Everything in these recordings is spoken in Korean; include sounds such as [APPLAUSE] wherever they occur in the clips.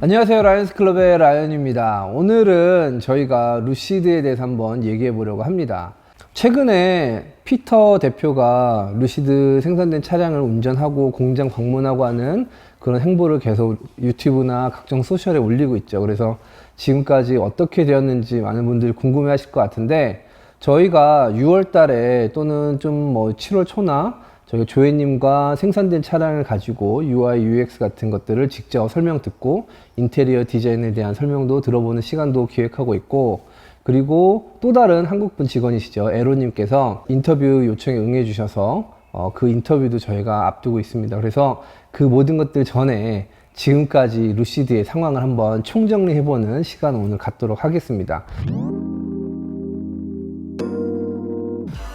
안녕하세요. 라이언스 클럽의 라이언입니다. 오늘은 저희가 루시드에 대해서 한번 얘기해 보려고 합니다. 최근에 피터 대표가 루시드 생산된 차량을 운전하고 공장 방문하고 하는 그런 행보를 계속 유튜브나 각종 소셜에 올리고 있죠. 그래서 지금까지 어떻게 되었는지 많은 분들이 궁금해 하실 것 같은데 저희가 6월 달에 또는 좀 뭐 7월 초나 저희 조회님과 생산된 차량을 가지고 UI, UX 같은 것들을 직접 설명 듣고 인테리어 디자인에 대한 설명도 들어보는 시간도 기획하고 있고 그리고 또 다른 한국분 직원이시죠. 에로님께서 인터뷰 요청에 응해주셔서 어, 그 인터뷰도 저희가 앞두고 있습니다. 그래서 그 모든 것들 전에 지금까지 루시드의 상황을 한번 총정리해보는 시간을 오늘 갖도록 하겠습니다.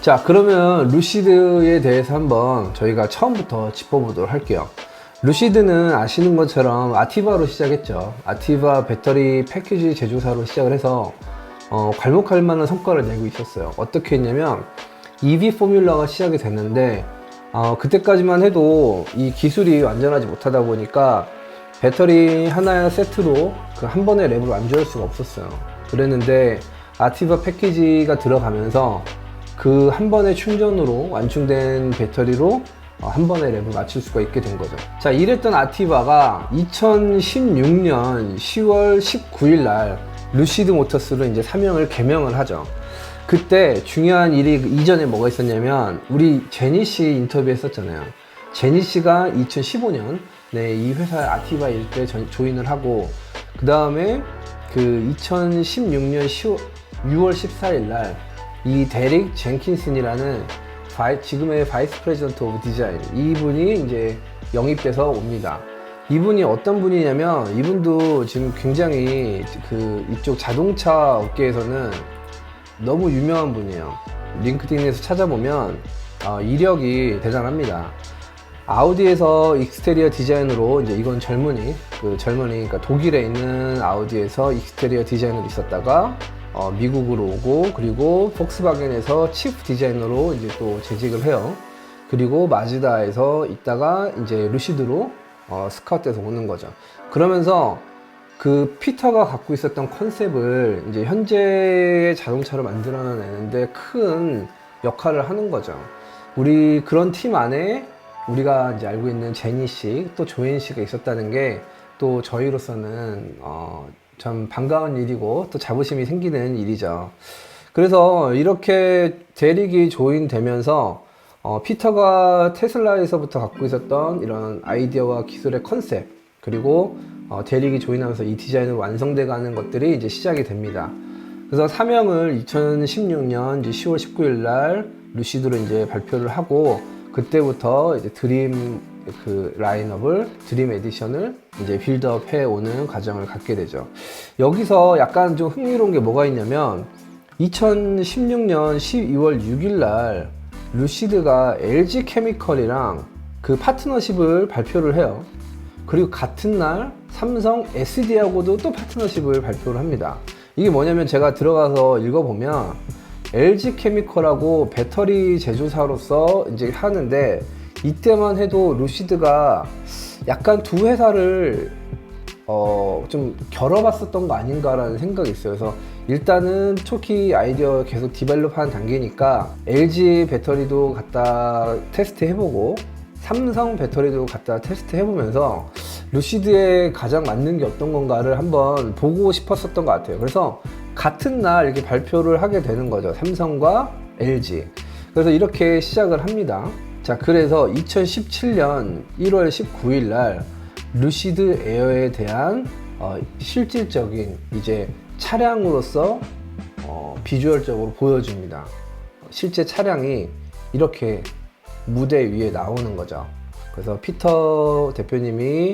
자, 그러면 루시드에 대해서 한번 저희가 처음부터 짚어보도록 할게요. 루시드는 아시는 것처럼 아티바로 시작했죠. 아티바 배터리 패키지 제조사로 시작을 해서 어, 괄목할 만한 성과를 내고 있었어요. 어떻게 했냐면 EV 포뮬러가 시작이 됐는데 어, 그때까지만 해도 이 기술이 완전하지 못하다 보니까 배터리 하나의 세트로 그 한 번에 랩을 완주할 수가 없었어요. 그랬는데 아티바 패키지가 들어가면서 그 한 번의 충전으로 완충된 배터리로 어, 한 번의 랩을 맞출 수가 있게 된 거죠. 자, 이랬던 아티바가 2016년 10월 19일 날 루시드 모터스로 이제 사명을 개명을 하죠. 그때 중요한 일이 이전에 뭐가 있었냐면 우리 제니 씨 인터뷰 했었잖아요. 제니 씨가 2015년 네, 이 회사 아티바 일때 조인을 하고 그 다음에 그 2016년 10, 6월 14일 날 이 데릭 젠킨슨이라는 바이- 지금의 바이스 프레지던트 오브 디자인 이분이 이제 영입돼서 옵니다. 이분이 어떤 분이냐면 이분도 지금 굉장히 그 이쪽 자동차 업계에서는 너무 유명한 분이에요. 링크드인에서 찾아보면 어, 이력이 대단합니다. 아우디에서 익스테리어 디자인으로 이제 이건 젊은이 그 젊은이 그러니까 독일에 있는 아우디에서 익스테리어 디자인으로 있었다가 어, 미국으로 오고 그리고 폭스바겐에서 치프 디자이너로 이제 또 재직을 해요. 그리고 마즈다에서 있다가 이제 루시드로 어, 스카우트해서 오는 거죠. 그러면서 그 피터가 갖고 있었던 컨셉을 이제 현재의 자동차를 만들어내는데 큰 역할을 하는 거죠. 우리 그런 팀 안에 우리가 이제 알고 있는 제니 씨, 또 조인 씨가 있었다는 게 또 저희로서는 어, 참 반가운 일이고 또 자부심이 생기는 일이죠. 그래서 이렇게 대릭이 조인되면서 어, 피터가 테슬라에서부터 갖고 있었던 이런 아이디어와 기술의 컨셉 그리고 어, 대릭이 조인하면서 이 디자인으로 완성돼 가는 것들이 이제 시작이 됩니다. 그래서 사명을 2016년 이제 10월 19일 날 루시드로 이제 발표를 하고 그때부터 이제 드림 그 라인업을 드림 에디션을 이제 빌드업 해 오는 과정을 갖게 되죠. 여기서 약간 좀 흥미로운 게 뭐가 있냐면 2016년 12월 6일 날 루시드가 LG 케미컬이랑 그 파트너십을 발표를 해요. 그리고 같은 날 삼성 SD하고도 또 파트너십을 발표를 합니다. 이게 뭐냐면 제가 들어가서 읽어보면 LG 케미컬하고 배터리 제조사로서 이제 하는데 이때만 해도 루시드가 약간 두 회사를 어, 좀 겨뤄봤었던 거 아닌가라는 생각이 있어요. 그래서 일단은 초기 아이디어 계속 디벨롭 하는 단계니까 LG 배터리도 갖다 테스트 해보고 삼성 배터리도 갖다 테스트 해보면서 루시드에 가장 맞는 게 어떤 건가를 한번 보고 싶었었던 것 같아요. 그래서 같은 날 이렇게 발표를 하게 되는 거죠. 삼성과 LG. 그래서 이렇게 시작을 합니다. 자, 그래서 2017년 1월 19일 날 루시드 에어에 대한 어, 실질적인 이제 차량으로서 어, 비주얼적으로 보여줍니다. 실제 차량이 이렇게 무대 위에 나오는 거죠. 그래서 피터 대표님이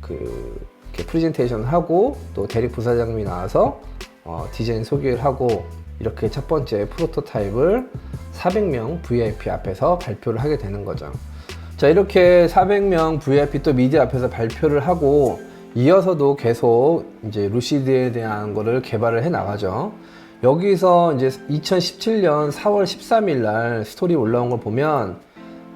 그 이렇게 프레젠테이션 하고 또 대리 부사장님이 나와서 어, 디자인 소개를 하고 이렇게 첫 번째 프로토타입을 400명 VIP 앞에서 발표를 하게 되는 거죠. 자, 이렇게 400명 VIP 또 미디어 앞에서 발표를 하고 이어서도 계속 이제 루시드에 대한 거를 개발을 해 나가죠. 여기서 이제 2017년 4월 13일 날 스토리 올라온 걸 보면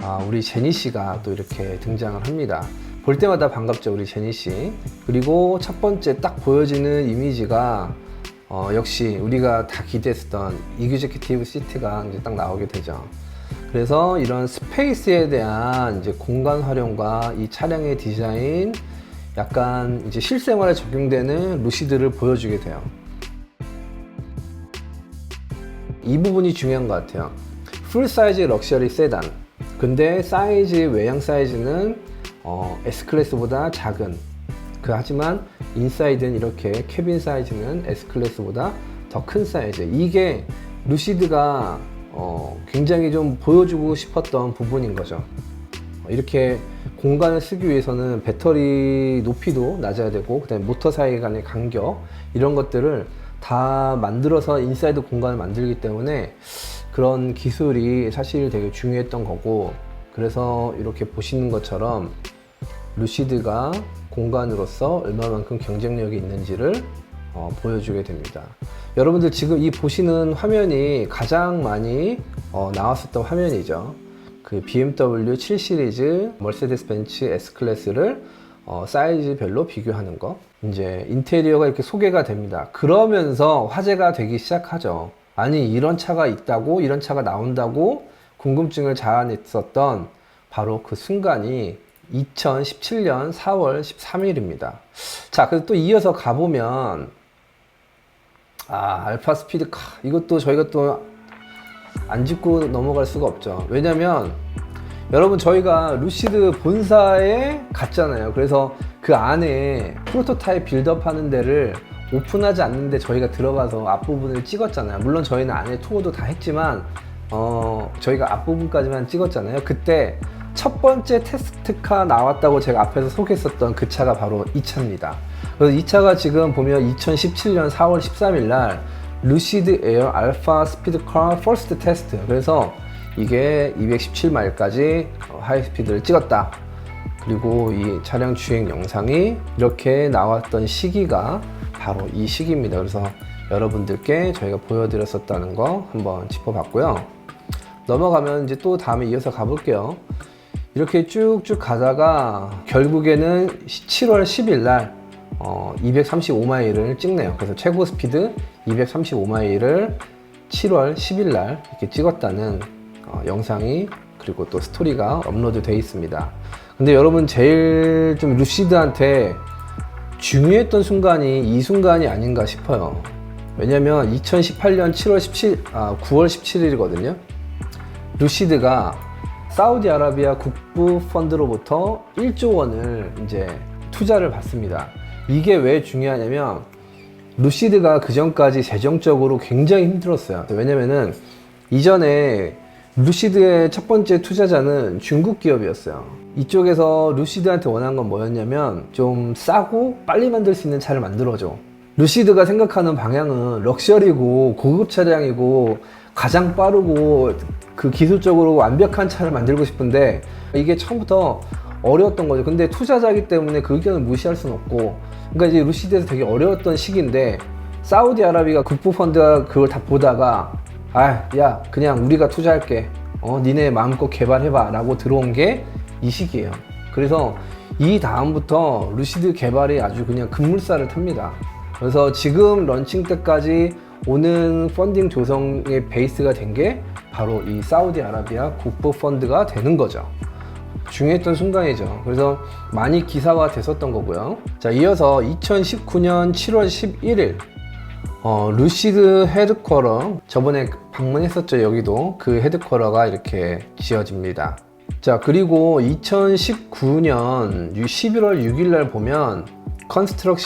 아, 우리 제니 씨가 또 이렇게 등장을 합니다. 볼 때마다 반갑죠 우리 제니 씨. 그리고 첫 번째 딱 보여지는 이미지가 어, 역시 우리가 다 기대했었던 이규제큐티브 시트가 이제 딱 나오게 되죠. 그래서 이런 스페이스에 대한 이제 공간 활용과 이 차량의 디자인, 약간 이제 실생활에 적용되는 루시드를 보여주게 돼요. 이 부분이 중요한 것 같아요. 풀 사이즈 럭셔리 세단. 근데 사이즈, 외양 사이즈는 어, S클래스보다 작은. 그 하지만 인사이드는 이렇게 캐빈 사이즈는 S클래스보다 더 큰 사이즈. 이게 루시드가 어, 굉장히 좀 보여주고 싶었던 부분인 거죠. 어, 이렇게 공간을 쓰기 위해서는 배터리 높이도 낮아야 되고 그다음에 모터 사이 간의 간격 이런 것들을 다 만들어서 인사이드 공간을 만들기 때문에 그런 기술이 사실 되게 중요했던 거고 그래서 이렇게 보시는 것처럼 루시드가 공간으로서 얼마만큼 경쟁력이 있는지를 어, 보여주게 됩니다. 여러분들 지금 이 보시는 화면이 가장 많이 어, 나왔었던 화면이죠. 그 BMW 7 시리즈 머세데스 벤츠 S 클래스를 어, 사이즈별로 비교하는 거. 이제 인테리어가 이렇게 소개가 됩니다. 그러면서 화제가 되기 시작하죠. 아니 이런 차가 있다고 이런 차가 나온다고 궁금증을 자아냈었던 바로 그 순간이 2017년 4월 13일입니다. 자, 그래서 또 이어서 가보면 아, 알파 스피드 카 이것도 저희가 또 안 짚고 넘어갈 수가 없죠. 왜냐면 여러분 저희가 루시드 본사에 갔잖아요. 그래서 그 안에 프로토타입 빌드업 하는 데를 오픈하지 않는데 저희가 들어가서 앞부분을 찍었잖아요. 물론 저희는 안에 투어도 다 했지만 어, 저희가 앞부분까지만 찍었잖아요. 그때 첫 번째 테스트카 나왔다고 제가 앞에서 소개했었던 그 차가 바로 이 차입니다. 그래서 이 차가 지금 보면 2017년 4월 13일 날 루시드 에어 알파 스피드카 퍼스트 테스트 그래서 이게 217마일까지 하이스피드를 찍었다. 그리고 이 차량 주행 영상이 이렇게 나왔던 시기가 바로 이 시기입니다. 그래서 여러분들께 저희가 보여드렸었다는 거 한번 짚어봤고요. 넘어가면 이제 또 다음에 이어서 가볼게요. 이렇게 쭉쭉 가다가 결국에는 7월 10일 날 어, 235마일을 찍네요. 그래서 최고 스피드 235마일을 7월 10일 날 이렇게 찍었다는 어, 영상이 그리고 또 스토리가 업로드 되어 있습니다. 근데 여러분 제일 좀 루시드한테 중요했던 순간이 이 순간이 아닌가 싶어요. 왜냐면 2018년 7월 17, 아, 9월 17일이거든요. 루시드가 사우디아라비아 국부 펀드로부터 1조 원을 이제 투자를 받습니다. 이게 왜 중요하냐면 루시드가 그 전까지 재정적으로 굉장히 힘들었어요. 왜냐면은 이전에 루시드의 첫 번째 투자자는 중국 기업이었어요. 이쪽에서 루시드한테 원한 건 뭐였냐면 좀 싸고 빨리 만들 수 있는 차를 만들어줘. 루시드가 생각하는 방향은 럭셔리고 고급 차량이고 가장 빠르고 그 기술적으로 완벽한 차를 만들고 싶은데 이게 처음부터 어려웠던 거죠. 근데 투자자기 때문에 그 의견을 무시할 수는 없고 그러니까 이제 루시드에서 되게 어려웠던 시기인데 사우디아라비아 국부펀드가 그걸 다 보다가 아, 야, 그냥 우리가 투자할게. 어, 니네 마음껏 개발해봐. 라고 들어온 게 이 시기예요. 그래서 이 다음부터 루시드 개발이 아주 그냥 급물살을 탑니다. 그래서 지금 런칭 때까지 오는 펀딩 조성의 베이스가 된 게 바로 이 사우디아라비아 국부 펀드가 되는 거죠. 중요했던 순간이죠. 그래서 많이 기사화 됐었던 거고요. 자, 이어서 2019년 7월 11일 어, 루시드 헤드쿼터 저번에 방문했었죠 여기도 그 헤드쿼터가 이렇게 지어집니다 자 그리고 2019년 11월 6일 날 보면 컨스트럭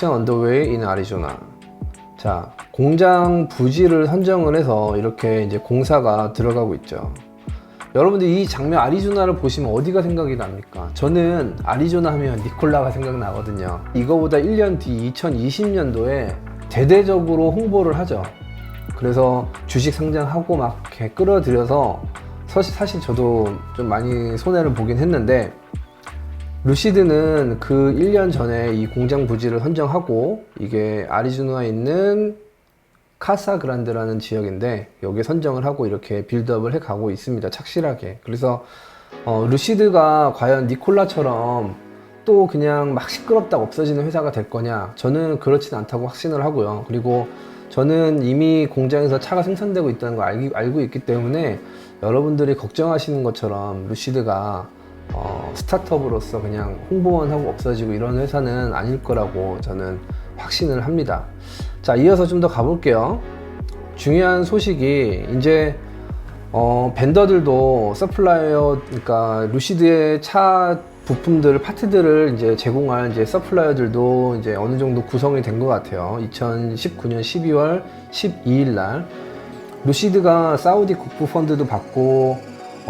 자 공장 부지를 선정을 해서 이렇게 이제 공사가 들어가고 있죠 여러분들 이 장면 아리조나를 보시면 어디가 생각이 납니까? 저는 아리조나 하면 니콜라가 생각나거든요 이거보다 1년 뒤 2020년도에 대대적으로 홍보를 하죠. 그래서 주식 상장하고 막 끌어들여서 사실 저도 좀 많이 손해를 보긴 했는데 루시드는 그 1년 전에 이 공장 부지를 선정하고 이게 아리조나에 있는 카사그란드라는 지역인데 여기 선정을 하고 이렇게 빌드업을 해 가고 있습니다. 착실하게. 그래서 어, 루시드가 과연 니콜라처럼 또 그냥 막 시끄럽다고 없어지는 회사가 될 거냐? 저는 그렇진 않다고 확신을 하고요. 그리고 저는 이미 공장에서 차가 생산되고 있다는 걸 알기, 알고 있기 때문에 여러분들이 걱정하시는 것처럼 루시드가 어, 스타트업으로서 그냥 홍보만 하고 없어지고 이런 회사는 아닐 거라고 저는 확신을 합니다. 자, 이어서 좀 더 가볼게요. 중요한 소식이 이제 어, 벤더들도 서플라이어, 그러니까 루시드의 차 부품들, 파트들을 이제 제공할 이제 서플라이어들도 이제 어느 정도 구성이 된 것 같아요. 2019년 12월 12일 날 루시드가 사우디 국부 펀드도 받고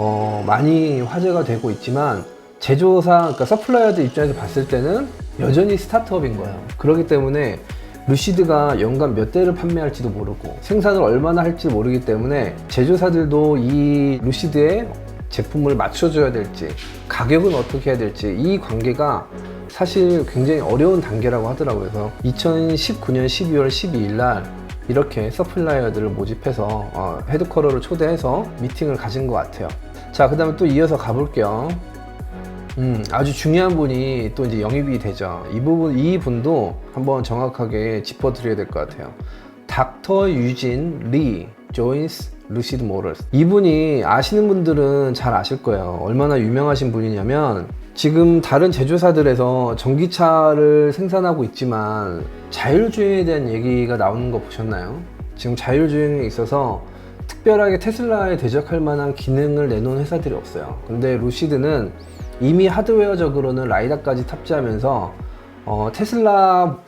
어, 많이 화제가 되고 있지만 제조사, 그러니까 서플라이어들 입장에서 봤을 때는 여전히 스타트업인 거예요. 그렇기 때문에 루시드가 연간 몇 대를 판매할지도 모르고 생산을 얼마나 할지 모르기 때문에 제조사들도 이 루시드의 제품을 맞춰줘야 될지 가격은 어떻게 해야 될지 이 관계가 사실 굉장히 어려운 단계라고 하더라고요. 그래서 2019년 12월 12일 날 이렇게 서플라이어들을 모집해서 어, 헤드쿼터를 초대해서 미팅을 가진 것 같아요. 자, 그 다음에 또 이어서 가볼게요. 음, 아주 중요한 분이 또 이제 영입이 되죠. 이 부분, 이 분도 한번 정확하게 짚어드려야 될 것 같아요. 닥터 유진 리 조인스 루시드 모럴스. 이분이 아시는 분들은 잘 아실 거예요. 얼마나 유명하신 분이냐면 지금 다른 제조사들에서 전기차를 생산하고 있지만 자율주행에 대한 얘기가 나오는 거 보셨나요? 지금 자율주행에 있어서 특별하게 테슬라에 대적할 만한 기능을 내놓은 회사들이 없어요. 근데 루시드는 이미 하드웨어적으로는 라이다까지 탑재하면서 어, 테슬라보다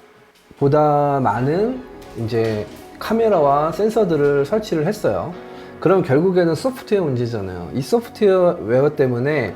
많은 이제 카메라와 센서들을 설치를 했어요. 그럼 결국에는 소프트웨어 문제잖아요. 이 소프트웨어 때문에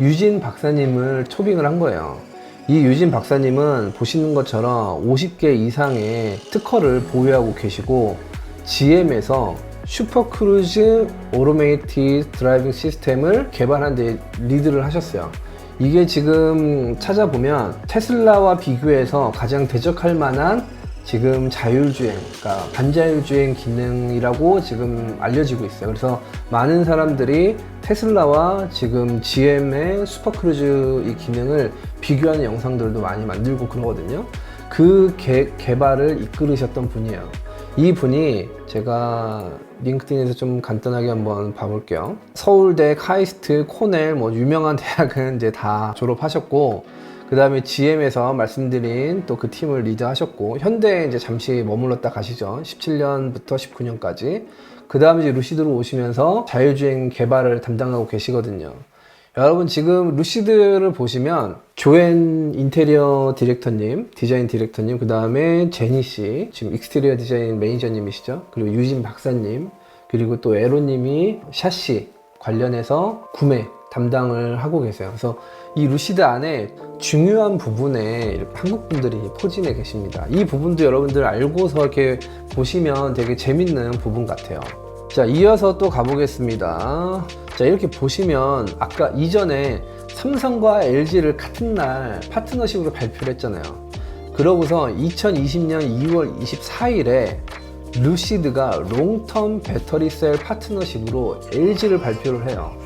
유진 박사님을 초빙을 한 거예요. 이 유진 박사님은 보시는 것처럼 50개 이상의 특허를 보유하고 계시고 GM에서 슈퍼크루즈 오토메이티드 드라이빙 시스템을 개발한 데 리드를 하셨어요. 이게 지금 찾아보면 테슬라와 비교해서 가장 대적할 만한 지금 자율주행, 그러니까 반자율주행 기능이라고 지금 알려지고 있어요. 그래서 많은 사람들이 테슬라와 지금 GM의 슈퍼크루즈 이 기능을 비교하는 영상들도 많이 만들고 그러거든요. 그 개, 개발을 이끌으셨던 분이에요. 이 분이 제가 링크드인에서 좀 간단하게 한번 봐볼게요. 서울대, 카이스트, 코넬, 뭐 유명한 [LAUGHS] 대학은 이제 다 졸업하셨고, 그 다음에 GM에서 말씀드린 또 그 팀을 리드하셨고, 현대에 이제 잠시 머물렀다 가시죠. 17년부터 19년까지. 그 다음에 이제 루시드로 오시면서 자율주행 개발을 담당하고 계시거든요. 여러분 지금 루시드를 보시면 조엔 인테리어 디렉터님, 디자인 디렉터님, 그 다음에 제니 씨, 지금 익스테리어 디자인 매니저님이시죠. 그리고 유진 박사님, 그리고 또 에로님이 샤시 관련해서 구매 담당을 하고 계세요. 그래서 이 루시드 안에 중요한 부분에 한국 분들이 포진해 계십니다. 이 부분도 여러분들 알고서 이렇게 보시면 되게 재밌는 부분 같아요. 자, 이어서 또 가보겠습니다. 자, 이렇게 보시면 아까 이전에 삼성과 LG를 같은 날 파트너십으로 발표를 했잖아요. 그러고서 2020년 2월 24일에 루시드가 롱텀 배터리 셀 파트너십으로 LG를 발표를 해요.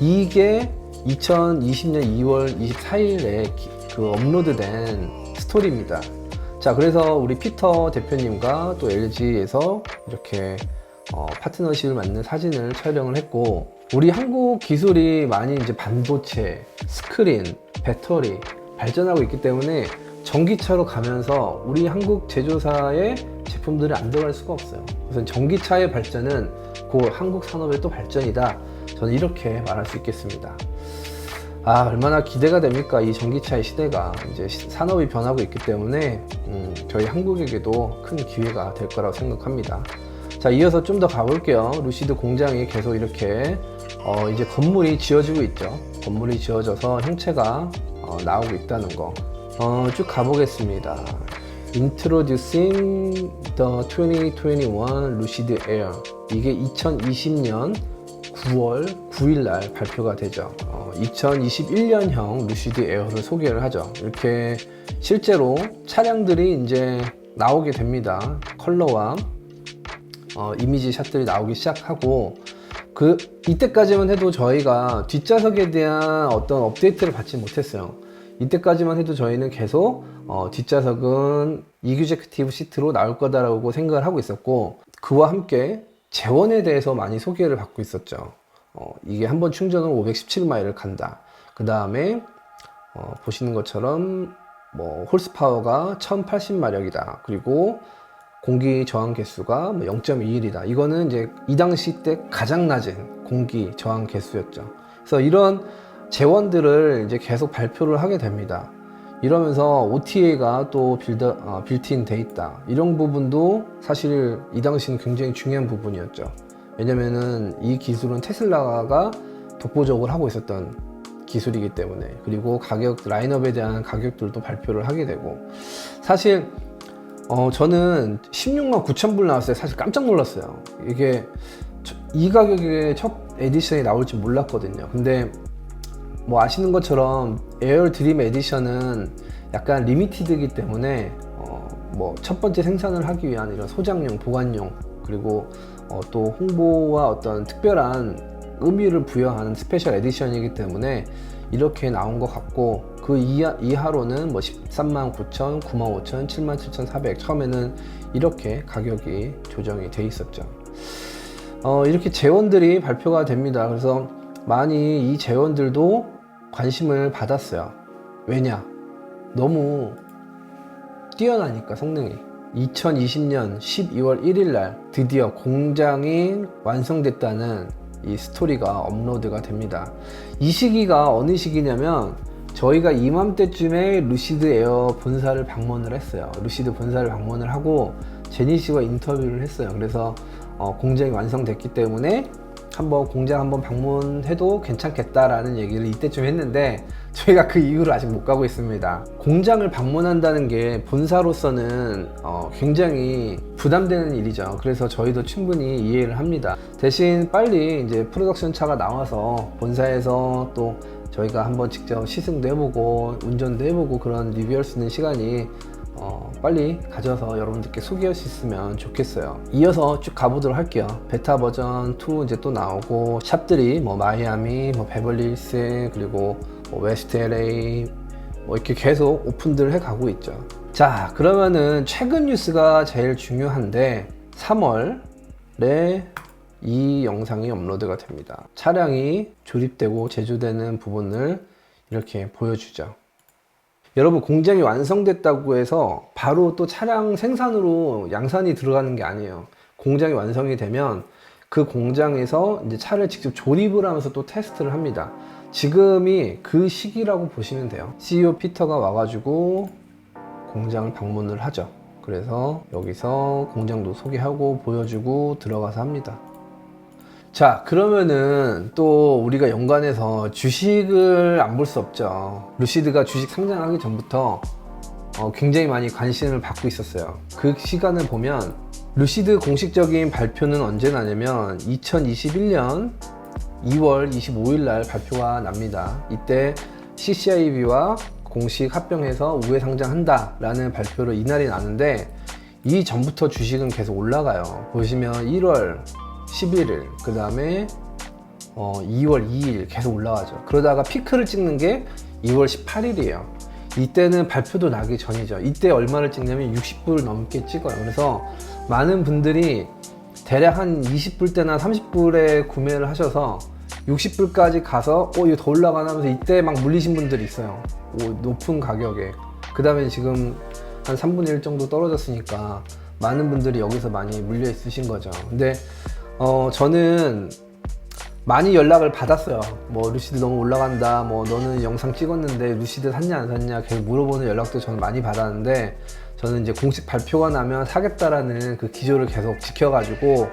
이게 2020년 2월 24일에 그 업로드된 스토리입니다. 자, 그래서 우리 피터 대표님과 또 LG에서 이렇게 어, 파트너십을 맞는 사진을 촬영을 했고, 우리 한국 기술이 많이 이제 반도체, 스크린, 배터리 발전하고 있기 때문에 전기차로 가면서 우리 한국 제조사의 제품들이 안 들어갈 수가 없어요. 그래서 전기차의 발전은 그 한국 산업의 또 발전이다. 저는 이렇게 말할 수 있겠습니다. 아, 얼마나 기대가 됩니까? 이 전기차의 시대가 이제 시- 산업이 변하고 있기 때문에 음, 저희 한국에게도 큰 기회가 될 거라고 생각합니다. 자, 이어서 좀 더 가볼게요. 루시드 공장이 계속 이렇게 어, 이제 건물이 지어지고 있죠. 건물이 지어져서 형체가 어, 나오고 있다는 거. 어, 쭉 가보겠습니다. Introducing the 2021 Lucid Air. 이게 2020년 9월 9일 날 발표가 되죠. 어, 2021년형 루시드 에어를 소개를 하죠. 이렇게 실제로 차량들이 이제 나오게 됩니다. 컬러와 어, 이미지 샷들이 나오기 시작하고 그 이때까지만 해도 저희가 뒷좌석에 대한 어떤 업데이트를 받지 못했어요. 이때까지만 해도 저희는 계속 어, 뒷좌석은 이규제크티브 시트로 나올 거다라고 생각을 하고 있었고 그와 함께 재원에 대해서 많이 소개를 받고 있었죠. 어, 이게 한 번 충전은 517마일을 간다. 그 다음에 어, 보시는 것처럼 뭐 홀스파워가 1080마력이다. 그리고 공기 저항 개수가 뭐 0.21이다. 이거는 이제 이 당시 때 가장 낮은 공기 저항 개수였죠. 그래서 이런 재원들을 이제 계속 발표를 하게 됩니다. 이러면서 OTA가 또 빌드, 어, 빌트인 돼 있다. 이런 부분도 사실 이 당시는 굉장히 중요한 부분이었죠. 왜냐면은 이 기술은 테슬라가 독보적으로 하고 있었던 기술이기 때문에 그리고 가격 라인업에 대한 가격들도 발표를 하게 되고 사실 어 저는 16만 9천 불 나왔어요. 사실 깜짝 놀랐어요. 이게 저- 이 가격에 첫 에디션이 나올지 몰랐거든요. 근데 뭐 아시는 것처럼 에어 드림 에디션은 약간 리미티드이기 때문에 어 뭐첫 번째 생산을 하기 위한 이런 소장용, 보관용 그리고 어 또 홍보와 어떤 특별한 의미를 부여하는 스페셜 에디션이기 때문에 이렇게 나온 것 같고 그 이하, 이하로는 뭐 13만 9천, 9만 5천, 7만 7천 4백 처음에는 이렇게 가격이 조정이 돼 있었죠. 어, 이렇게 재원들이 발표가 됩니다. 그래서 많이 이 재원들도 관심을 받았어요. 왜냐? 너무 뛰어나니까 성능이. 2020년 12월 1일 날 드디어 공장이 완성됐다는 이 스토리가 업로드가 됩니다. 이 시기가 어느 시기냐면 저희가 이맘때쯤에 루시드 에어 본사를 방문을 했어요. 루시드 본사를 방문을 하고 제니 씨와 인터뷰를 했어요. 그래서 어, 공장이 완성됐기 때문에 한번 공장 한번 방문해도 괜찮겠다라는 얘기를 이때쯤 했는데 저희가 그 이후로 아직 못 가고 있습니다. 공장을 방문한다는 게 본사로서는 어, 굉장히 부담되는 일이죠. 그래서 저희도 충분히 이해를 합니다. 대신 빨리 이제 프로덕션 차가 나와서 본사에서 또 저희가 한번 직접 시승도 해보고 운전도 해보고 그런 리뷰할 수 있는 시간이 어, 빨리 가져서 여러분들께 소개할 수 있으면 좋겠어요. 이어서 쭉 가보도록 할게요. 베타 버전 2 이제 또 나오고 샵들이 뭐 마이애미, 뭐 베벌리힐스 그리고 뭐 웨스트 LA 뭐 이렇게 계속 오픈들을 해 가고 있죠. 자 그러면은 최근 뉴스가 제일 중요한데 3월에 이 영상이 업로드가 됩니다. 차량이 조립되고 제조되는 부분을 이렇게 보여주죠. 여러분 공장이 완성됐다고 해서 바로 또 차량 생산으로 양산이 들어가는 게 아니에요. 공장이 완성이 되면 그 공장에서 이제 차를 직접 조립을 하면서 또 테스트를 합니다. 지금이 그 시기라고 보시면 돼요. CEO 피터가 와가지고 공장을 방문을 하죠. 그래서 여기서 공장도 소개하고 보여주고 들어가서 합니다. 자, 그러면은 또 우리가 연관해서 주식을 안 볼 수 없죠. 루시드가 주식 상장하기 전부터 어, 굉장히 많이 관심을 받고 있었어요. 그 시간을 보면 루시드 공식적인 발표는 언제 나냐면 2021년 2월 25일 날 발표가 납니다. 이때 CCIB와 공식 합병해서 우회 상장한다 라는 발표를 이날이 나는데 이 전부터 주식은 계속 올라가요. 보시면 1월 11일, 그 다음에 어, 2월 2일 계속 올라가죠. 그러다가 피크를 찍는 게 2월 18일이에요. 이때는 발표도 나기 전이죠. 이때 얼마를 찍냐면 60불 넘게 찍어요. 그래서 많은 분들이 대략 한 20불 대나 30불에 구매를 하셔서 60불까지 가서 어 이거 더 올라가나 하면서 이때 막 물리신 분들이 있어요. 오, 높은 가격에. 그 다음에 지금 한 3분의 1 정도 떨어졌으니까 많은 분들이 여기서 많이 물려 있으신 거죠. 근데 어 저는 많이 연락을 받았어요. 뭐 루시드 너무 올라간다. 뭐 너는 영상 찍었는데 루시드 샀냐 안 샀냐 계속 물어보는 연락도 저는 많이 받았는데 저는 이제 공식 발표가 나면 사겠다라는 그 기조를 계속 지켜가지고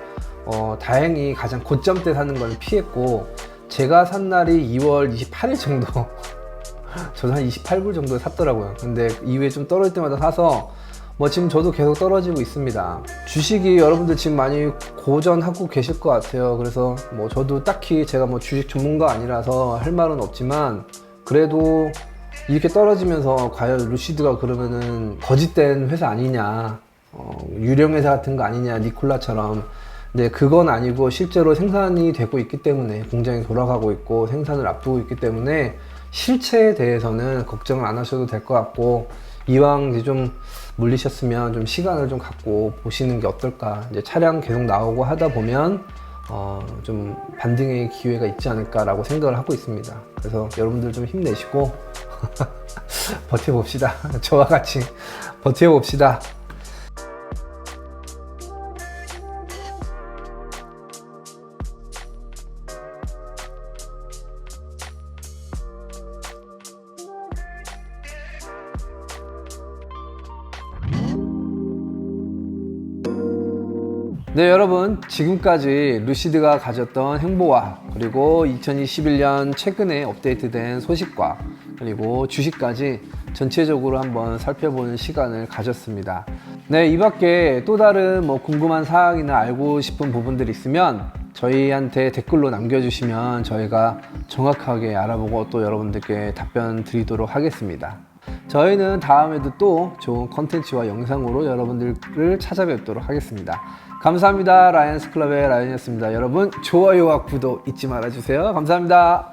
어 다행히 가장 고점 때 사는 걸 피했고 제가 산 날이 2월 28일 정도 [LAUGHS] 저도 한 28불 정도 샀더라고요. 근데 이후에 좀 떨어질 때마다 사서 뭐 지금 저도 계속 떨어지고 있습니다. 주식이 여러분들 지금 많이 고전하고 계실 것 같아요. 그래서 뭐 저도 딱히 제가 뭐 주식 전문가 아니라서 할 말은 없지만 그래도 이렇게 떨어지면서 과연 루시드가 그러면은 거짓된 회사 아니냐, 어, 유령 회사 같은 거 아니냐, 니콜라처럼. 근데 그건 아니고 실제로 생산이 되고 있기 때문에 공장이 돌아가고 있고 생산을 앞두고 있기 때문에 실체에 대해서는 걱정을 안 하셔도 될 것 같고 이왕 이제 좀 물리셨으면 좀 시간을 좀 갖고 보시는 게 어떨까 이제 차량 계속 나오고 하다 보면 어, 좀 반등의 기회가 있지 않을까라고 생각을 하고 있습니다. 그래서 여러분들 좀 힘내시고 [LAUGHS] 버텨봅시다. [LAUGHS] 저와 같이 [LAUGHS] 버텨봅시다. 지금까지 루시드가 가졌던 행보와 그리고 2021년 최근에 업데이트된 소식과 그리고 주식까지 전체적으로 한번 살펴보는 시간을 가졌습니다. 네, 이 밖에 또 다른 뭐 궁금한 사항이나 알고 싶은 부분들이 있으면 저희한테 댓글로 남겨주시면 저희가 정확하게 알아보고 또 여러분들께 답변 드리도록 하겠습니다. 저희는 다음에도 또 좋은 컨텐츠와 영상으로 여러분들을 찾아뵙도록 하겠습니다. 감사합니다. 라이언스 클럽의 라이언이었습니다. 여러분 좋아요와 구독 잊지 말아주세요. 감사합니다.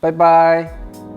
바이바이.